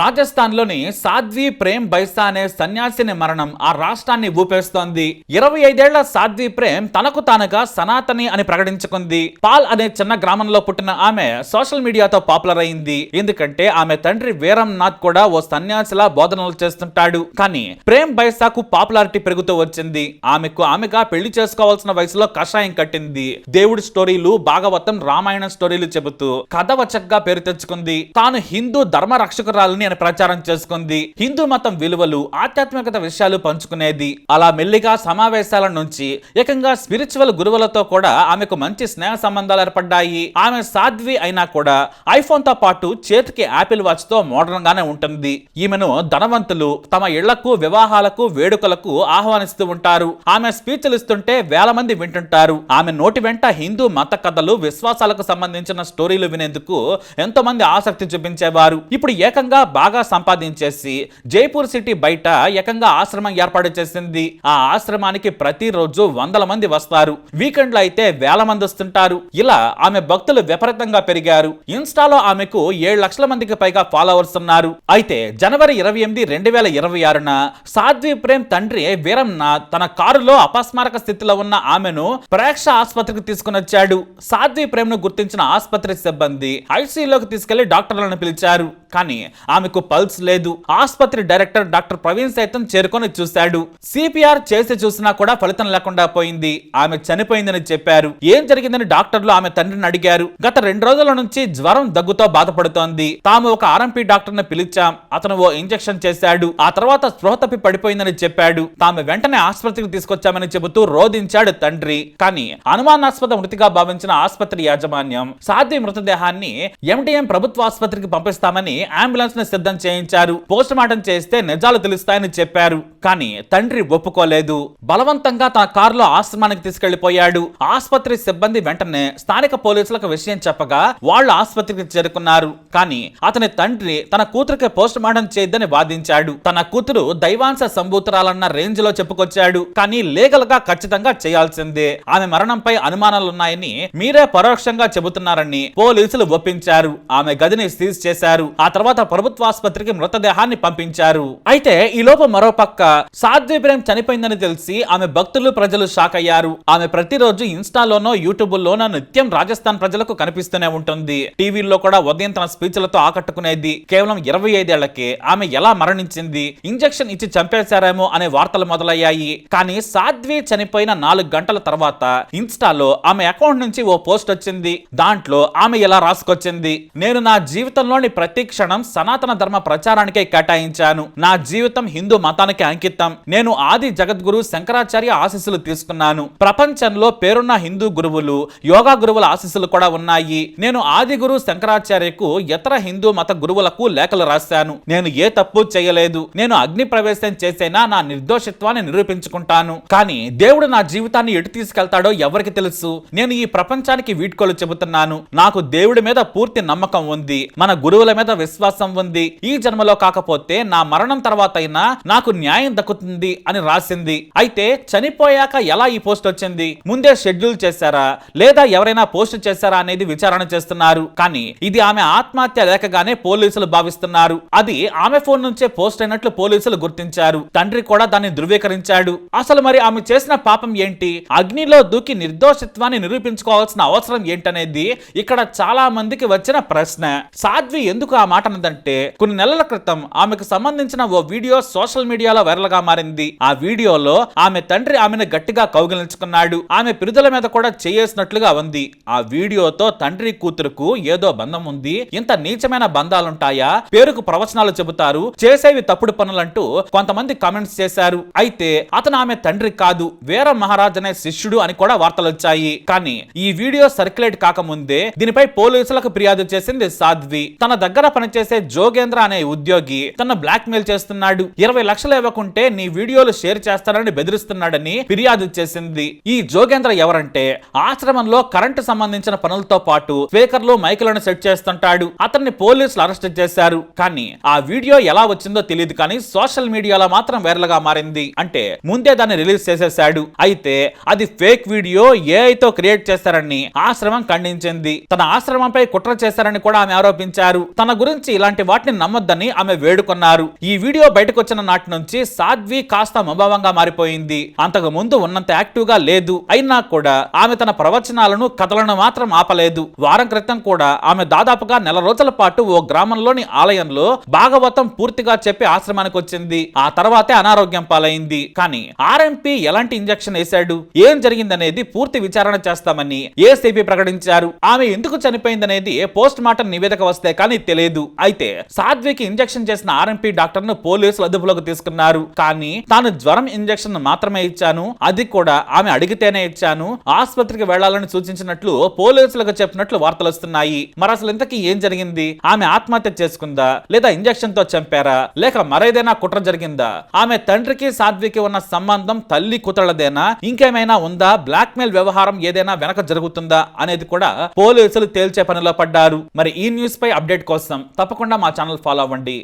రాజస్థాన్లోని సాధ్వి ప్రేమ్ బైసా అనే సన్యాసిని మరణం ఆ రాష్ట్రాన్ని ఊపేస్తోంది. ఇరవై ఐదేళ్ళ సాధ్వి ప్రేమ్ తనకు తానుగా సనాతని అని ప్రకటించుకుంది. పాల్ అనే చిన్న గ్రామంలో పుట్టిన ఆమె సోషల్ మీడియాతో పాపులర్ అయింది. ఎందుకంటే ఆమె తండ్రి వీరం నాథ్ కూడా ఓ సన్యాసిలా బోధనలు చేస్తుంటాడు. కానీ ప్రేమ్ బైసాకు పాపులారిటీ పెరుగుతూ వచ్చింది. ఆమెకు ఆమెగా పెళ్ళి చేసుకోవాల్సిన వయసులో కషాయం కట్టింది. దేవుడి స్టోరీలు భాగవతం రామాయణ స్టోరీలు చెబుతూ కథ వచ్చగ్గా పేరు తెచ్చుకుంది. తాను హిందూ ధర్మ రక్షకురాలని అని ప్రచారం చేసుకుంది. హిందూ మతం విలువలు ఆధ్యాత్మికత విషయాలు పంచుకునేది. అలా మెల్లిగా సమావేశాల నుంచి ఏకంగా స్పిరిచువల్ గురువులతో కూడా ఆమెకు మంచి స్నేహ సంబంధాలు ఏర్పడ్డాయి. ఆమె సాధ్వి అయినా కూడా ఐఫోన్తో పాటు చేతికి యాపిల్ వాచ్తో మోడర్న్ గానే ఉంటుంది. ఈమెను ధనవంతులు తమ ఇళ్ళకు వివాహాలకు వేడుకలకు ఆహ్వానిస్తూ ఉంటారు. ఆమె స్పీచ్లు ఇస్తుంటే వేల మంది వింటుంటారు. ఆమె నోటి వెంట హిందూ మత కథలు విశ్వాసాలకు సంబంధించిన స్టోరీలు వినేందుకు ఎంతో మంది ఆసక్తి చూపించేవారు. ఇప్పుడు ఏకంగా బాగా సంపాదించేసి జైపూర్ సిటీ బయట ఏకంగా ఆశ్రమం ఏర్పాటు చేసింది. ఆ ఆశ్రమానికి ప్రతిరోజు వందల మంది వస్తారు. వీకెండ్లో అయితే వేల మంది వస్తుంటారు. ఇలా ఆమె భక్తులు విపరీతంగా పెరిగారు. ఇన్స్టాలో ఆమెకు ఏడు లక్షల మందికి పైగా ఫాలోవర్స్ ఉన్నారు. అయితే జనవరి ఇరవై ఎనిమిది రెండు వేల ఇరవై ఆరున సాధ్వి ప్రేమ్ తండ్రి వీరంనాథ్ తన కారులో అపస్మారక స్థితిలో ఉన్న ఆమెను ప్రేక్ష ఆసుపత్రికి తీసుకుని వచ్చాడు. సాధ్వి ప్రేమ్ను గుర్తించిన ఆసుపత్రి సిబ్బంది ఐసీయూలోకి తీసుకెళ్ళి డాక్టర్లను పిలిచారు. కానీ ఆమెకు పల్స్ లేదు. ఆసుపత్రి డైరెక్టర్ డాక్టర్ ప్రవీణ్ సైతం చేరుకొని చూశాడు. సిపిఆర్ చేసి చూసినా కూడా ఫలితం లేకుండా పోయింది. ఆమె చనిపోయిందని చెప్పారు. ఏం జరిగిందని డాక్టర్లు ఆమె తండ్రిని అడిగారు. గత రెండు రోజుల నుంచి జ్వరం దగ్గుతో బాధపడుతోంది. తాము ఒక ఆర్ఎంపీ డాక్టర్ని పిలిచాం. అతను ఓ ఇంజెక్షన్ చేశాడు. ఆ తర్వాత స్పృహ తప్పి పడిపోయిందని చెప్పాడు. తాము వెంటనే ఆసుపత్రికి తీసుకొచ్చామని చెబుతూ రోధించాడు తండ్రి. కానీ అనుమానాస్పద మృతిగా భావించిన ఆసుపత్రి యాజమాన్యం సాధ్వి మృతదేహాన్ని ఎండిఎం ప్రభుత్వ ఆసుపత్రికి పంపిస్తామని అంబులెన్స్ను సిద్ధం చేయించారు. పోస్ట్ మార్టం చేస్తే నిజాలు తెలుస్తాయని చెప్పారు. కానీ తండ్రి ఒప్పుకోలేదు. బలవంతంగా తన కారులో ఆశ్రమానికి తీసుకెళ్ళిపోయాడు ఆసుపత్రి సిబ్బంది వెంటనే స్థానిక పోలీసులకు విషయం చెప్పగా వాళ్ళు ఆసుపత్రికి చేరుకున్నారు. కానీ అతని తండ్రి తన కూతురికి పోస్ట్ మార్టం చేయొద్దని వాదించాడు. తన కూతురు దైవాంశ సంభూతురాలన్న రేంజ్లో చెప్పుకొచ్చాడు. కానీ లీగల్గా ఖచ్చితంగా చేయాల్సిందే. ఆమె మరణంపై అనుమానాలున్నాయని మీరే పరోక్షంగా చెబుతున్నారని పోలీసులు ఒప్పించారు. ఆమె గదిని సీజ్ చేశారు. ఆ తర్వాత ప్రభుత్వ ఆసుపత్రికి మృతదేహాన్ని పంపించారు. అయితే ఈ లోపు మరో పక్క సాధ్వి ప్రేమ్ చనిపోయిందని తెలిసి ఆమె భక్తులు ప్రజలు షాక్ అయ్యారు. ఆమె ప్రతిరోజు ఇన్స్టాలోనో యూట్యూబ్ లోనో నిత్యం రాజస్థాన్ ప్రజలకు కనిపిస్తూనే ఉంటుంది. టీవీల్లో కూడా ఉదయం తన స్పీచ్లతో ఆకట్టుకునేది కేవలం ఇరవై ఐదేళ్ళకే. ఆమె ఎలా మరణించింది? ఇంజెక్షన్ ఇచ్చి చంపేశారేమో అనే వార్తలు మొదలయ్యాయి. కానీ సాధ్వి చనిపోయిన నాలుగు గంటల తర్వాత ఇన్స్టాలో ఆమె అకౌంట్ నుంచి ఓ పోస్ట్ వచ్చింది. దాంట్లో ఆమె ఇలా రాసుకొచ్చింది? నేను నా జీవితంలోని ప్రతి క్షణం సనాతన ధర్మ ప్రచారానికే కేటాయించాను. నా జీవితం హిందూ మతానికి అంకితం. నేను ఆది జగద్గురు శంకరాచార్య ఆశీస్సులు తీసుకున్నాను. ప్రపంచంలో పేరున్న హిందూ గురువులు యోగా గురువుల ఆశీస్సులు కూడా ఉన్నాయి. నేను ఆది గురు శంకరాచార్యకు ఇతర హిందూ మత గురువులకు లేఖలు రాశాను. నేను ఏ తప్పు చేయలేదు. నేను అగ్ని ప్రవేశం చేసైనా నా నిర్దోషిత్వాన్ని నిరూపించుకుంటాను. కానీ దేవుడు నా జీవితాన్ని ఎటు తీసుకెళ్తాడో ఎవరికి తెలుసు. నేను ఈ ప్రపంచానికి వీడ్కోలు చెబుతున్నాను. నాకు దేవుడి మీద పూర్తి నమ్మకం ఉంది. మన గురువుల మీద విశ్వాసం ఉంది. ఈ జన్మలో కాకపోతే నా మరణం తర్వాత అయినా నాకు న్యాయం దక్కుతుంది అని రాసింది. అయితే చనిపోయాక ఎలా ఈ పోస్ట్ వచ్చింది? ముందే షెడ్యూల్ చేశారా? లేదా ఎవరైనా పోస్ట్ చేశారా అనేది విచారణ చేస్తున్నారు. కానీ ఇది ఆమె ఆత్మహత్య లేకగానే పోలీసులు భావిస్తున్నారు. అది ఆమె ఫోన్ నుంచే పోస్ట్ అయినట్లు పోలీసులు గుర్తించారు. తండ్రి కూడా దాన్ని ధృవీకరించాడు. అసలు మరి ఆమె చేసిన పాపం ఏంటి? అగ్నిలో దూకి నిర్దోషిత్వాన్ని నిరూపించుకోవాల్సిన అవసరం ఏంటనేది ఇక్కడ చాలా మందికి వచ్చిన ప్రశ్న. సాధ్వి ఎందుకు ఆమె మాట అన్నదంటే కొన్ని నెలల క్రితం ఆమెకు సంబంధించిన ఓ వీడియో సోషల్ మీడియాలో వైరల్గా మారింది. ఆ వీడియోలో ఆమె తండ్రి ఆమెను గట్టిగా కౌగిలించుకున్నాడు. ఆమె పిరుదల మీద కూడా చేయేసినట్లుగా ఉంది. ఆ వీడియోతో తండ్రి కూతురుకు ఏదో బంధం ఉంది. ఇంత నీచమైన బంధాలుంటాయా? పేరుకు ప్రవచనాలు చెబుతారు. చేసేవి తప్పుడు పనులంటూ కొంతమంది కామెంట్స్ చేశారు. అయితే అతను ఆమె తండ్రి కాదు. వీర మహారాజ్ అనే శిష్యుడు అని కూడా వార్తలు వచ్చాయి. కానీ ఈ వీడియో సర్క్యులేట్ కాకముందే దీనిపై పోలీసులకు ఫిర్యాదు చేసింది సాధ్వి. తన దగ్గర పనిచేసే జోగేంద్ర అనే ఉద్యోగి తన బ్లాక్ మెయిల్ చేస్తున్నాడు. ఇరవై లక్షలు ఇవ్వకుంటే నీ వీడియోలు షేర్ చేస్తానని బెదిరిస్తున్నాడని ఫిర్యాదు చేసింది. ఈ జోగేంద్ర ఎవరంటే ఆశ్రమంలో కరెంటు సంబంధించిన పనులతో పాటు స్పీకర్లు మైకులను సెట్ చేస్తుంటాడు. అతన్ని పోలీసులు అరెస్ట్ చేశారు. కానీ ఆ వీడియో ఎలా వచ్చిందో తెలియదు కానీ సోషల్ మీడియాలో మాత్రం వైరల్గా మారింది. అంటే ముందే దాన్ని రిలీజ్ చేసేశాడు. అయితే అది ఫేక్ వీడియో ఏఐతో క్రియేట్ చేశారని ఆశ్రమం ఖండించింది. తన ఆశ్రమంపై కుట్ర చేశారని కూడా ఆమె ఆరోపించారు. తన గురించి గురించి ఇలాంటి వాటిని నమ్మొద్దని ఆమె వేడుకొన్నారు. ఈ వీడియో బయటకు వచ్చిన నాటి నుంచి సాధ్వి కాస్త మొభావంగా మారిపోయింది. అంతకు ముందు ఉన్నంత యాక్టివ్గా లేదు. అయినా కూడా ఆమె తన ప్రవచనాలను కథలను మాత్రం ఆపలేదు. వారం క్రితం కూడా ఆమె దాదాపుగా నెల రోజుల పాటు ఓ గ్రామంలోని ఆలయంలో భాగవతం పూర్తిగా చెప్పి ఆశ్రమానికి వచ్చింది. ఆ తర్వాతే అనారోగ్యం పాలైంది. కానీ ఆర్ఎంపీ ఎలాంటి ఇంజెక్షన్ వేశాడు? ఏం జరిగిందనేది పూర్తి విచారణ చేస్తామని ఏసీపీ ప్రకటించారు? ఆమె ఎందుకు చనిపోయిందనేది పోస్ట్ మార్టం నివేదిక వస్తే కానీ తెలియదు. అయితే సాధ్వికి ఇంజెక్షన్ చేసిన ఆర్ఎంపీ డాక్టర్ను పోలీసులు అదుపులోకి తీసుకున్నారు. కానీ తాను జ్వరం ఇంజెక్షన్ మాత్రమే ఇచ్చాను. అది కూడా ఆమె అడిగితేనే ఇచ్చాను. ఆసుపత్రికి వెళ్ళాలని సూచించినట్లు పోలీసులకు చెప్పినట్లు వార్తలు వస్తున్నాయి. మరి అసలు ఇంతకీ ఏం జరిగింది? ఆమె ఆత్మహత్య చేసుకుందా? లేదా ఇంజెక్షన్తో చంపారా? లేక మరేదైనా కుట్ర జరిగిందా? ఆమె తండ్రికి సాధ్వికి ఉన్న సంబంధం తల్లి కుతలదేనా ఇంకేమైనా ఉందా? బ్లాక్ మెయిల్ వ్యవహారం ఏదైనా వెనక జరుగుతుందా? అనేది కూడా పోలీసులు తేల్చే పనిలో పడ్డారు. మరి ఈ న్యూస్ పై అప్డేట్ కోసం తప్పకుండా మా ఛానల్ ఫాలో అవ్వండి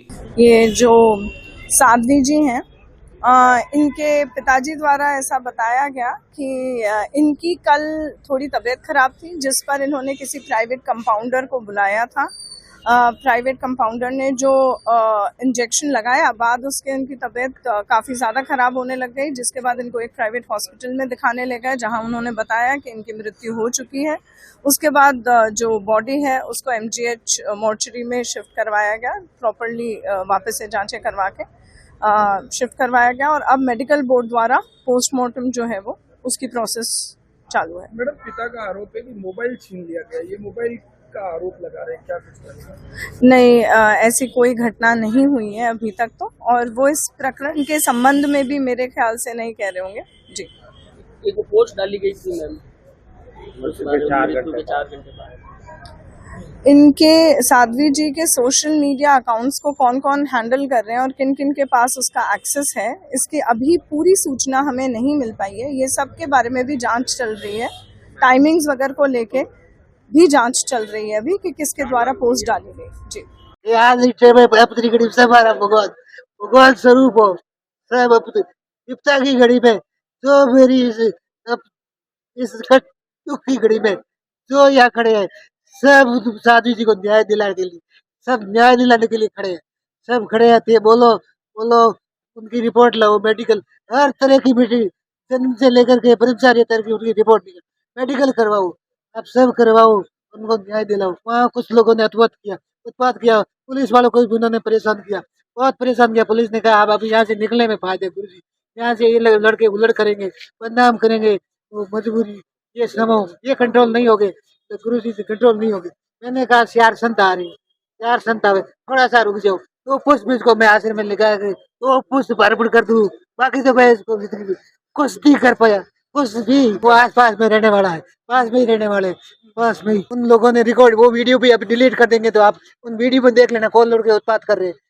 ये जो साध्वी जी हैं अ, इनके पिताजी द्वारा ऐसा बताया गया कि अ, इनकी कल थोड़ी तबीयत खराब थी जिस पर इन्होंने किसी प्राइवेट कंपाउंडर को बुलाया था प्राइवेट कंपाउंडर ने जो इंजेक्शन लगाया, बाद उसके इनकी तबीयत काफ़ी ज़्यादा ख़राब होने लग गई, जिसके बाद इनको एक प्राइवेट हॉस्पिटल में दिखाने ले गए, जहाँ उन्होंने बताया कि इनकी मृत्यु हो चुकी है। उसके बाद जो बॉडी है, उसको एम मोर्चरी में शिफ्ट करवाया गया प्रॉपरली वापस से जांचें करवा के शिफ्ट करवाया गया और अब मेडिकल बोर्ड द्वारा पोस्टमार्टम जो है वो, उसकी प्रोसेस चालू है। मैडम, पिता का आरोप है कि मोबाइल छीन लिया गया, ये मोबाइल का आरोप लगा रहे हैं? क्या कुछ नहीं अ, ऐसी कोई घटना नहीं हुई है अभी तक तो। और वो इस प्रकरण के संबंध में भी मेरे ख्याल से नहीं कह रहे होंगे। जी। एक पोस्ट डाली गई थी मैम। इनके साध्वी जी के सोशल मीडिया अकाउंट्स को कौन कौन हैंडल कर रहे हैं और किन किन के पास उसका एक्सेस है इसकी अभी पूरी सूचना हमें नहीं मिल पाई है। ये सब के बारे में भी जाँच चल रही है। टाइमिंग्स वगैरह को लेके भी जाँच चल रही है अभी कि किसके द्वारा पोस्ट डाली गई। जी। आज इस में अपनी में सब हमारा भगवान। भगवान स्वरूप हो, सब की घड़ी में, जो मेरी इस इस दुख की घड़ी में, जो यहाँ खड़े हैं, सब साधु जी को न्याय दिलाने के लिए, सब न्याय दिलाने के लिए खड़े हैं। सब खड़े हैं थे बोलो बोलो, उनकी रिपोर्ट लाओ, मेडिकल, हर तरह की मीटिंग, जन्म से लेकर के ब्रह्मचार्य तक की उनकी रिपोर्ट निकल, मेडिकल करवाओ। आप सब करवाओ उनको न्याय दिलाओ। वहाँ कुछ लोगों ने उत्पात किया उत्पाद किया पुलिस वालों को उन्होंने परेशान किया। बहुत परेशान किया पुलिस ने कहा आप अभी यहाँ से निकलने में फ़ायदे गुरु जी यहाँ से ये लड़के उलट करेंगे बदनाम करेंगे वो मजबूरी ये समो ये कंट्रोल नहीं होगे। तो गुरु जी से कंट्रोल नहीं होगी। मैंने कहा चार संत आ रही हैं, चार संत आवे थोड़ा सा रुक जाओ। तो पुष्प इसको मैं आश्रम में लगा तो पुष्प अर्पण कर दू बाकी तो मैं इसको नहीं कर पाया। कुछ भी वो आस पास में रहने वाला है, पास में ही रहने वाले पास में ही। उन लोगों ने रिकॉर्ड वो वीडियो भी अब डिलीट कर देंगे तो आप उन वीडियो में देख लेना कौन लोग उत्पाद कर रहे हैं।